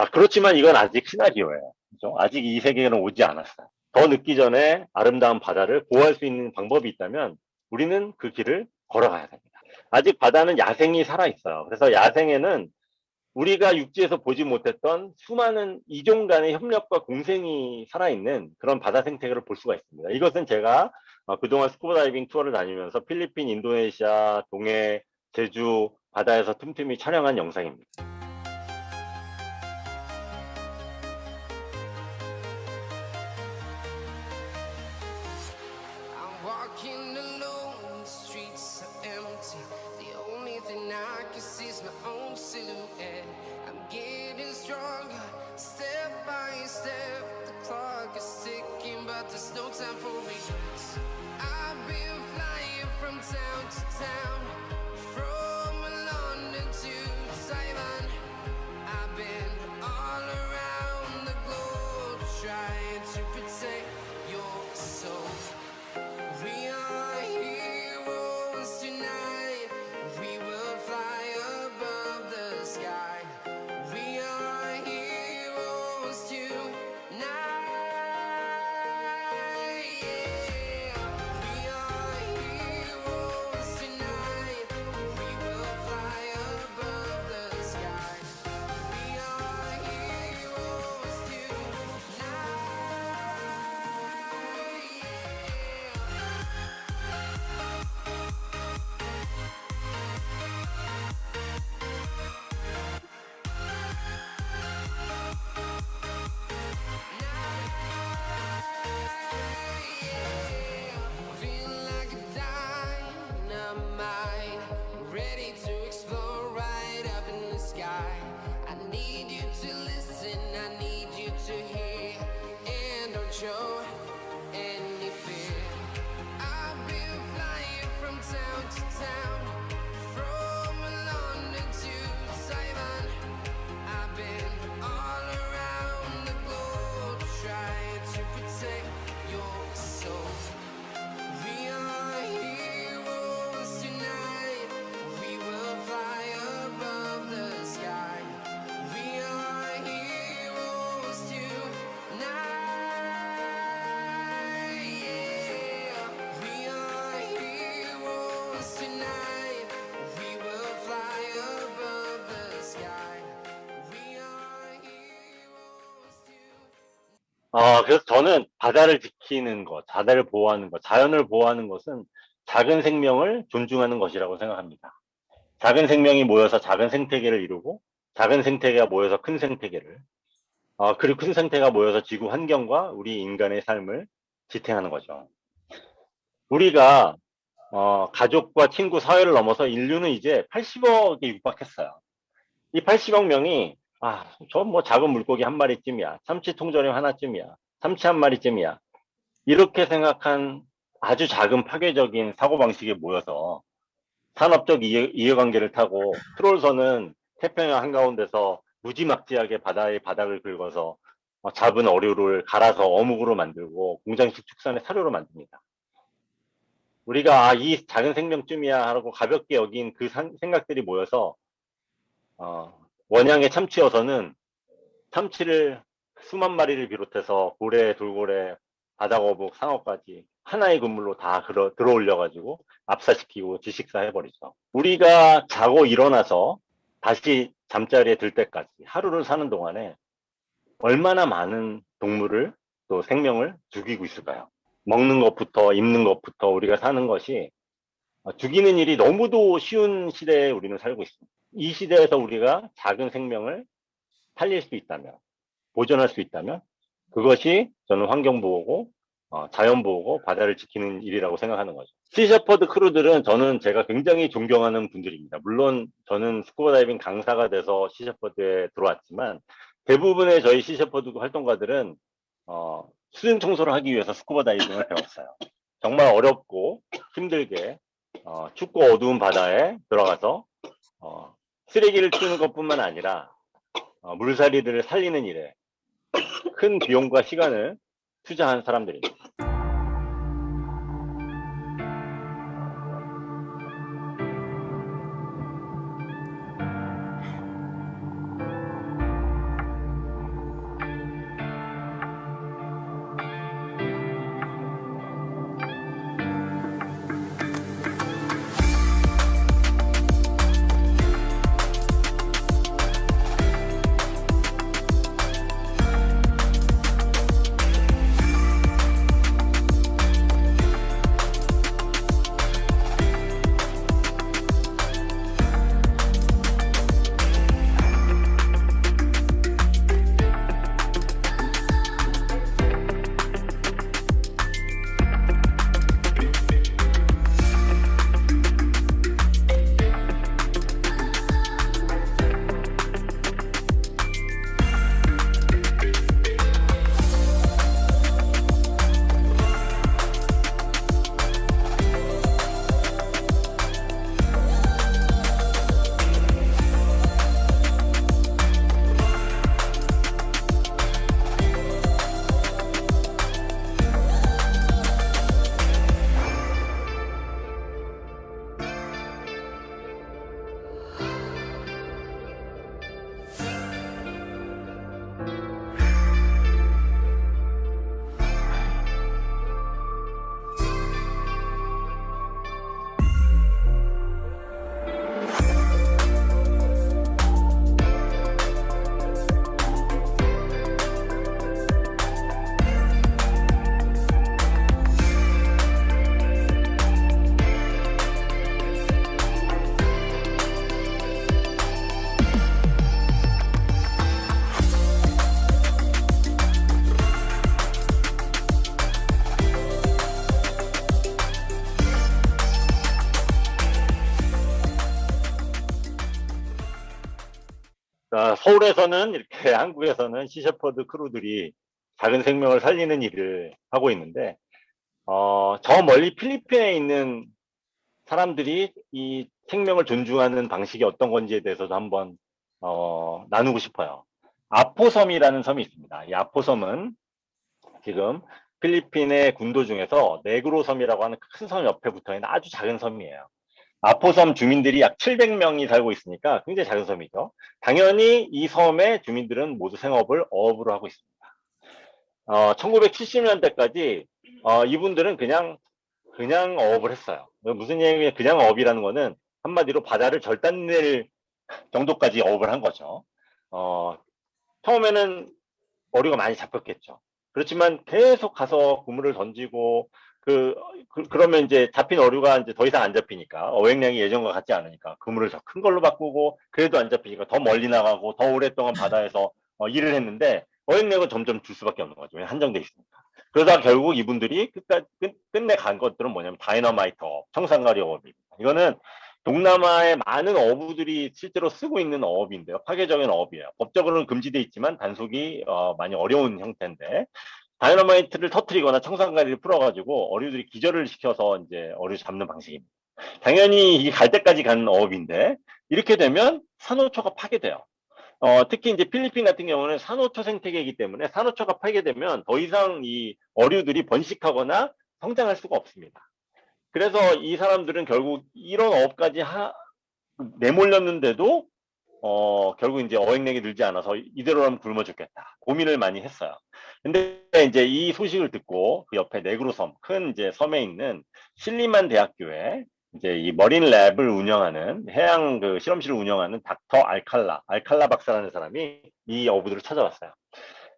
자, 그렇지만 이건 아직 시나리오예요. 그죠? 아직 이 세계는 오지 않았어요. 더 늦기 전에 아름다운 바다를 보호할 수 있는 방법이 있다면 우리는 그 길을 걸어가야 됩니다. 아직 바다는 야생이 살아있어요. 그래서 야생에는 우리가 육지에서 보지 못했던 수많은 이종 간의 협력과 공생이 살아있는 그런 바다 생태계를 볼 수가 있습니다. 이것은 제가 어, 그동안 스쿠버 다이빙 투어를 다니면서 필리핀, 인도네시아, 동해, 제주 바다에서 틈틈이 촬영한 영상입니다. 어, 그래서 저는 바다를 지키는 것, 바다를 보호하는 것, 자연을 보호하는 것은 작은 생명을 존중하는 것이라고 생각합니다. 작은 생명이 모여서 작은 생태계를 이루고, 작은 생태계가 모여서 큰 생태계를, 어, 그리고 큰 생태가 모여서 지구 환경과 우리 인간의 삶을 지탱하는 거죠. 우리가, 어, 가족과 친구, 사회를 넘어서 인류는 이제 80억에 육박했어요. 이 80억 명이 아, 저 뭐 작은 물고기 한 마리쯤이야. 참치 통조림 하나쯤이야. 참치 한 마리쯤이야. 이렇게 생각한 아주 작은 파괴적인 사고방식에 모여서 산업적 이해, 이해관계를 타고 트롤선은 태평양 한가운데서 무지막지하게 바다의 바닥을 긁어서 어, 잡은 어류를 갈아서 어묵으로 만들고 공장식 축산의 사료로 만듭니다. 우리가 아, 이 작은 생명쯤이야 하고 가볍게 여긴 그 산- 생각들이 모여서 어, 원양의 참치여서는 참치를 수만 마리를 비롯해서 고래, 돌고래, 바다거북, 상어까지 하나의 그물로 다 들어, 들어올려가지고 압사시키고 지식사 해버리죠. 우리가 자고 일어나서 다시 잠자리에 들 때까지 하루를 사는 동안에 얼마나 많은 동물을 또 생명을 죽이고 있을까요? 먹는 것부터 입는 것부터 우리가 사는 것이 어, 죽이는 일이 너무도 쉬운 시대에 우리는 살고 있습니다. 이 시대에서 우리가 작은 생명을 살릴 수 있다면, 보존할 수 있다면, 그것이 저는 환경보호고, 어, 자연보호고, 바다를 지키는 일이라고 생각하는 거죠. 시셔퍼드 크루들은 저는 제가 굉장히 존경하는 분들입니다. 물론 저는 스쿠버 다이빙 강사가 돼서 시셔퍼드에 들어왔지만, 대부분의 저희 시셔퍼드 활동가들은, 어, 수중 청소를 하기 위해서 스쿠버 다이빙을 배웠어요. 정말 어렵고 힘들게, 어, 춥고 어두운 바다에 들어가서, 어, 쓰레기를 치우는 것뿐만 아니라 어, 물살이들을 살리는 일에 큰 비용과 시간을 투자한 사람들입니다. 서울에서는 이렇게 한국에서는 시셰퍼드 크루들이 작은 생명을 살리는 일을 하고 있는데 어, 저 멀리 필리핀에 있는 사람들이 이 생명을 존중하는 방식이 어떤 건지에 대해서도 한번 어, 나누고 싶어요. 아포섬이라는 섬이 있습니다. 이 아포섬은 지금 필리핀의 군도 중에서 네그로 섬이라고 하는 큰 섬 옆에 붙어 있는 아주 작은 섬이에요. 아포섬 주민들이 약 700명이 살고 있으니까 굉장히 작은 섬이죠. 당연히 이 섬의 주민들은 모두 생업을 어업으로 하고 있습니다. 어, 1970년대까지 어, 이분들은 그냥 그냥 어업을 했어요. 무슨 얘기냐 그냥 어업이라는 거는 한마디로 바다를 절단낼 정도까지 어업을 한 거죠. 어, 처음에는 어류가 많이 잡혔겠죠. 그렇지만 계속 가서 그물을 던지고 그, 그 러면 이제 잡힌 어류가 이제 더 이상 안 잡히니까 어획량이 예전과 같지 않으니까 그물을 더 큰 걸로 바꾸고 그래도 안 잡히니까 더 멀리 나가고 더 오랫동안 바다에서 어, 일을 했는데 어획량은 점점 줄 수밖에 없는 거죠. 한정돼 있으니까. 그러다 결국 이분들이 끝까, 끝, 끝내 간 것들은 뭐냐면 다이너마이트 업, 청산가리 어업입니다. 이거는 동남아의 많은 어부들이 실제로 쓰고 있는 어업인데요. 파괴적인 어업이에요. 법적으로는 금지돼 있지만 단속이 어, 많이 어려운 형태인데 다이너마이트를 터트리거나 청산가리를 풀어가지고 어류들이 기절을 시켜서 이제 어류 잡는 방식입니다. 당연히 이게 갈 때까지 가는 어업인데 이렇게 되면 산호초가 파괴돼요. 어, 특히 이제 필리핀 같은 경우는 산호초 생태계이기 때문에 산호초가 파괴되면 더 이상 이 어류들이 번식하거나 성장할 수가 없습니다. 그래서 이 사람들은 결국 이런 어업까지 하, 내몰렸는데도 어, 결국 이제 어획량이 늘지 않아서 이대로라면 굶어 죽겠다. 고민을 많이 했어요. 근데 이제 이 소식을 듣고 그 옆에 네그로섬, 큰 이제 섬에 있는 실리만 대학교에 이제 이 머린 랩을 운영하는 해양 그 실험실을 운영하는 닥터 알칼라, 알칼라 박사라는 사람이 이 어부들을 찾아왔어요.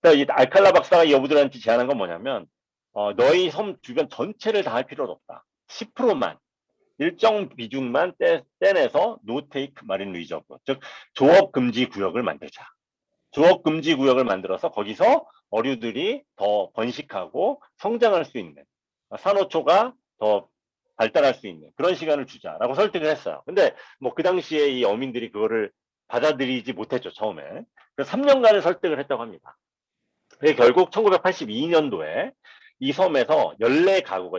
그러니까 이 알칼라 박사가 이 어부들한테 제안한 건 뭐냐면 어, 너희 섬 주변 전체를 다 할 필요는 없다. 10%만 일정 비중만 떼, 떼내서 노 테이크 마린 리저브, 즉 조업 금지 구역을 만들자. 조업 금지 구역을 만들어서 거기서 어류들이 더 번식하고 성장할 수 있는 산호초가 더 발달할 수 있는 그런 시간을 주자라고 설득을 했어요. 근데 뭐 그 당시에 이 어민들이 그거를 받아들이지 못했죠 처음에. 그래서 3년간을 설득을 했다고 합니다. 그게 결국 1982년도에 이 섬에서 14 가구가,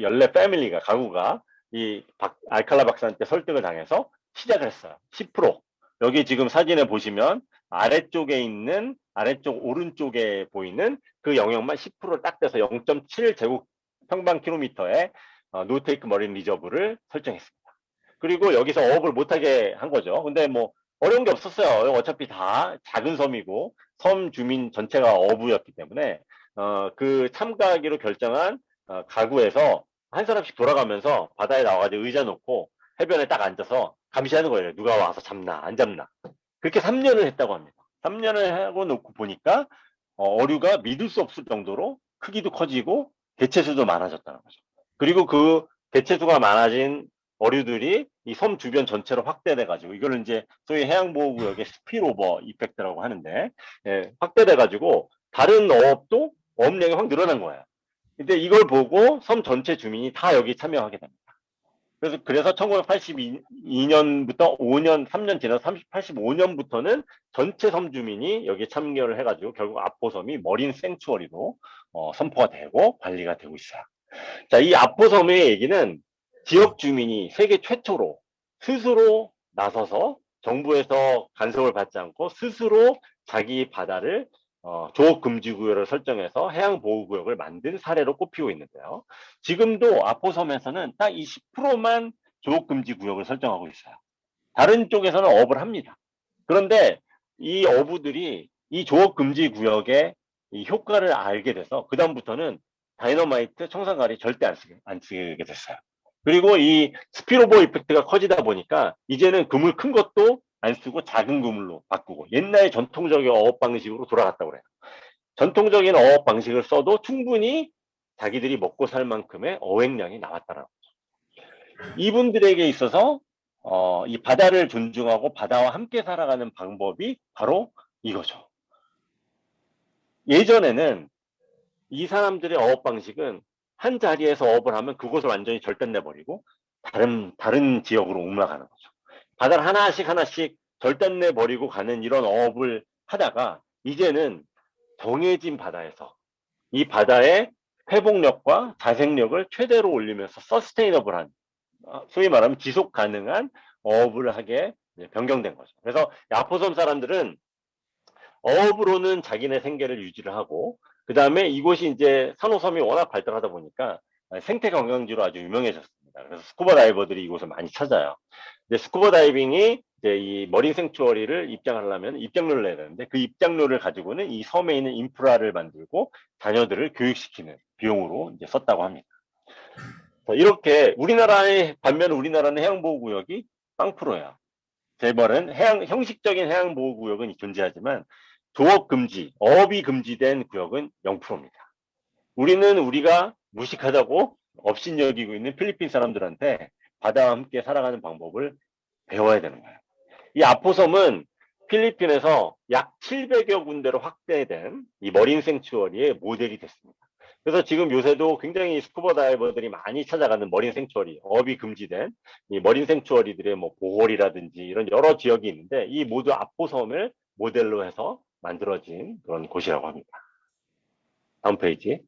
14 패밀리가, 가구가 이 박- 알칼라 박사한테 설득을 당해서 시작을 했어요. 10%. 여기 지금 사진에 보시면 아래쪽에 있는 아래쪽 오른쪽에 보이는 그 영역만 10%를 딱 떼서 0.7 제곱 평방 킬로미터의 어, 노테이크 머린 리저브를 설정했습니다. 그리고 여기서 어업을 못하게 한 거죠. 근데 뭐 어려운 게 없었어요. 어차피 다 작은 섬이고 섬 주민 전체가 어부였기 때문에 어, 그 참가하기로 결정한 어, 가구에서 한 사람씩 돌아가면서 바다에 나와가지고 의자 놓고 해변에 딱 앉아서 감시하는 거예요. 누가 와서 잡나 안 잡나. 그렇게 3년을 했다고 합니다. 3년을 하고 놓고 보니까 어, 류가 믿을 수 없을 정도로 크기도 커지고 개체수도 많아졌다는 거죠. 그리고 그 개체수가 많아진 어류들이 이 섬 주변 전체로 확대돼 가지고 이거를 이제 소위 해양보호구역의 스피로버 이펙트라고 하는데 예, 확대돼 가지고 다른 어업도 어업량이 확 늘어난 거예요. 근데 이걸 보고 섬 전체 주민이 다 여기 참여하게 됩니다. 그래서 그래서 1982년부터 5년, 3년 지나서 30, 85년부터는 전체 섬 주민이 여기에 참여를 해가지고 결국 아포섬이 머린 생추어리로 어, 선포가 되고 관리가 되고 있어요. 자, 이 아포섬의 얘기는 지역 주민이 세계 최초로 스스로 나서서 정부에서 간섭을 받지 않고 스스로 자기 바다를 어, 조업 금지 구역을 설정해서 해양 보호 구역을 만든 사례로 꼽히고 있는데요. 지금도 아포섬에서는 딱이 10%만 조업 금지 구역을 설정하고 있어요. 다른 쪽에서는 어업을 합니다. 그런데 이 어부들이 이 조업 금지 구역의 이 효과를 알게 돼서 그다음부터는 다이너마이트, 청산가리 절대 안 쓰게, 안 쓰게 됐어요. 그리고 이 스피로버 이펙트가 커지다 보니까 이제는 그물 큰 것도 안 쓰고 작은 그물로 바꾸고 옛날 전통적인 어업 방식으로 돌아갔다고 그래요. 전통적인 어업 방식을 써도 충분히 자기들이 먹고 살 만큼의 어획량이 나왔다는 거죠. 이분들에게 있어서 어, 이 바다를 존중하고 바다와 함께 살아가는 방법이 바로 이거죠. 예전에는 이 사람들의 어업 방식은 한 자리에서 어업을 하면 그곳을 완전히 절단내 버리고 다른 다른 지역으로 옮아가는 거죠. 바다를 하나씩 하나씩 절단내 버리고 가는 이런 어업을 하다가 이제는 정해진 바다에서 이 바다의 회복력과 자생력을 최대로 올리면서 서스테이너블한 어, 소위 말하면 지속 가능한 어업을 하게 변경된 거죠. 그래서 야포섬 사람들은 어업으로는 자기네 생계를 유지를 하고 그 다음에 이곳이 이제 산호섬이 워낙 발달하다 보니까 생태 관광지로 아주 유명해졌습니다. 그래서 스쿠버 다이버들이 이곳을 많이 찾아요. 근데 스쿠버 다이빙이 이제 이 머린 생추어리를 입장하려면 입장료를 내야 되는데 그 입장료를 가지고는 이 섬에 있는 인프라를 만들고 자녀들을 교육시키는 비용으로 이제 썼다고 합니다. 자, 이렇게 우리나라의 반면 우리나라는 해양보호구역이 빵프로야. 제 말은 해양 형식적인 해양보호구역은 존재하지만 조업 금지, 어업이 금지된 구역은 0%입니다. 우리는 우리가 무식하다고 업신 여기고 있는 필리핀 사람들한테 바다와 함께 살아가는 방법을 배워야 되는 거예요. 이 아포섬은 필리핀에서 약 700여 군데로 확대된 이 머린 생추어리의 모델이 됐습니다. 그래서 지금 요새도 굉장히 스쿠버 다이버들이 많이 찾아가는 머린 생추어리, 어업이 금지된 이 머린 생추어리들의 뭐 보홀이라든지 이런 여러 지역이 있는데 이 모두 아포섬을 모델로 해서 만들어진 그런 곳이라고 합니다. 다음 페이지.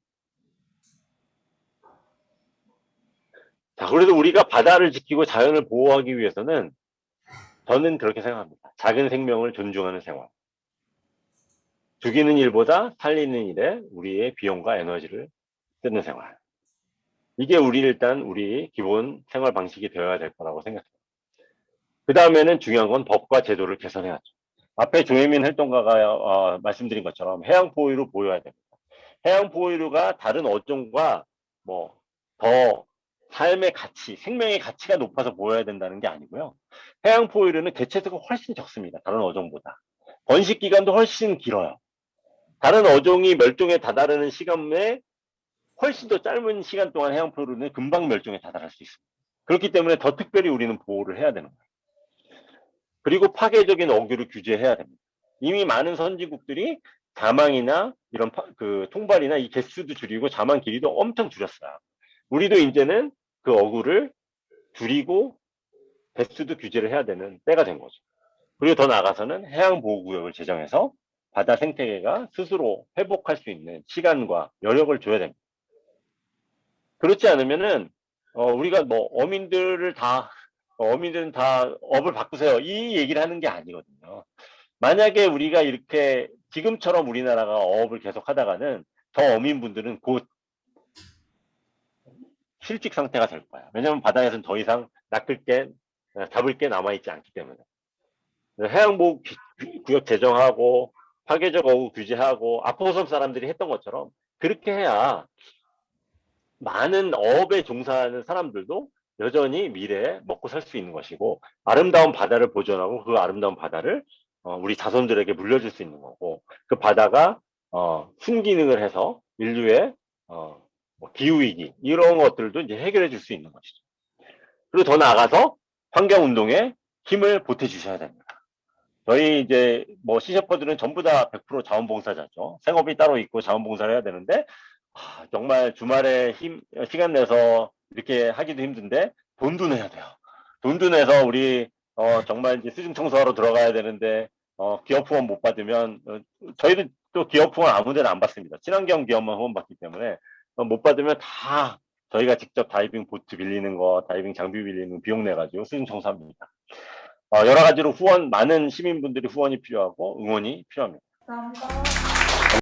자, 그래도 우리가 바다를 지키고 자연을 보호하기 위해서는 저는 그렇게 생각합니다. 작은 생명을 존중하는 생활. 죽이는 일보다 살리는 일에 우리의 비용과 에너지를 쓰는 생활. 이게 우리 일단 우리 기본 생활 방식이 되어야 될 거라고 생각해요. 그 다음에는 중요한 건 법과 제도를 개선해야죠. 앞에 조혜민 활동가가 어, 말씀드린 것처럼 해양 포유류 보여야 됩니다. 해양 포유류가 다른 어종과 뭐 더 삶의 가치, 생명의 가치가 높아서 보여야 된다는 게 아니고요. 해양 포유류는 개체수가 훨씬 적습니다. 다른 어종보다. 번식 기간도 훨씬 길어요. 다른 어종이 멸종에 다다르는 시간에 훨씬 더 짧은 시간 동안 해양 포유류는 금방 멸종에 다다를 수 있습니다. 그렇기 때문에 더 특별히 우리는 보호를 해야 되는 거예요. 그리고 파괴적인 어교를 규제해야 됩니다. 이미 많은 선진국들이 자망이나 이런 파- 그 통발이나 이 개수도 줄이고 자망 길이도 엄청 줄였어요. 우리도 이제는 그 어구를 줄이고 개수도 규제를 해야 되는 때가 된 거죠. 그리고 더 나아가서는 해양보호구역을 제정해서 바다 생태계가 스스로 회복할 수 있는 시간과 여력을 줘야 됩니다. 그렇지 않으면은 어, 우리가 뭐 어민들을 다 어, 어민들은 다 업을 바꾸세요 이 얘기를 하는 게 아니거든요. 만약에 우리가 이렇게 지금처럼 우리나라가 어업을 계속 하다가는 저 어민분들은 곧 실직 상태가 될 거야. 왜냐하면 바다에서는 더 이상 낚을 게 어, 잡을 게 남아 있지 않기 때문에 해양보호 구- 구역 제정하고 파괴적 어구 규제하고 아포섬 사람들이 했던 것처럼 그렇게 해야 많은 어업에 종사하는 사람들도 여전히 미래에 먹고 살 수 있는 것이고 아름다운 바다를 보존하고 그 아름다운 바다를 어, 우리 자손들에게 물려줄 수 있는 거고 그 바다가 어, 순기능을 해서 인류의 어, 뭐 기후위기 이런 것들도 이제 해결해 줄 수 있는 것이죠. 그리고 더 나아가서 환경운동에 힘을 보태 주셔야 됩니다. 저희 이제 뭐 시셰퍼들은 전부 다 100% 자원봉사자죠. 생업이 따로 있고 자원봉사를 해야 되는데 아, 정말 주말에 힘 시간 내서 이렇게 하기도 힘든데 돈도 내야 돼요. 돈도 내서 우리 어, 정말 이제 수중 청소하러 들어가야 되는데 어, 기업 후원 못 받으면 어, 저희도 또 기업 후원 아무데나 안 받습니다. 친환경 기업만 후원 받기 때문에 어, 못 받으면 다 저희가 직접 다이빙 보트 빌리는 거, 다이빙 장비 빌리는 거 비용 내가지고 수중 청소합니다. 어, 여러 가지로 후원 많은 시민분들이 후원이 필요하고 응원이 필요합니다. 감사합니다.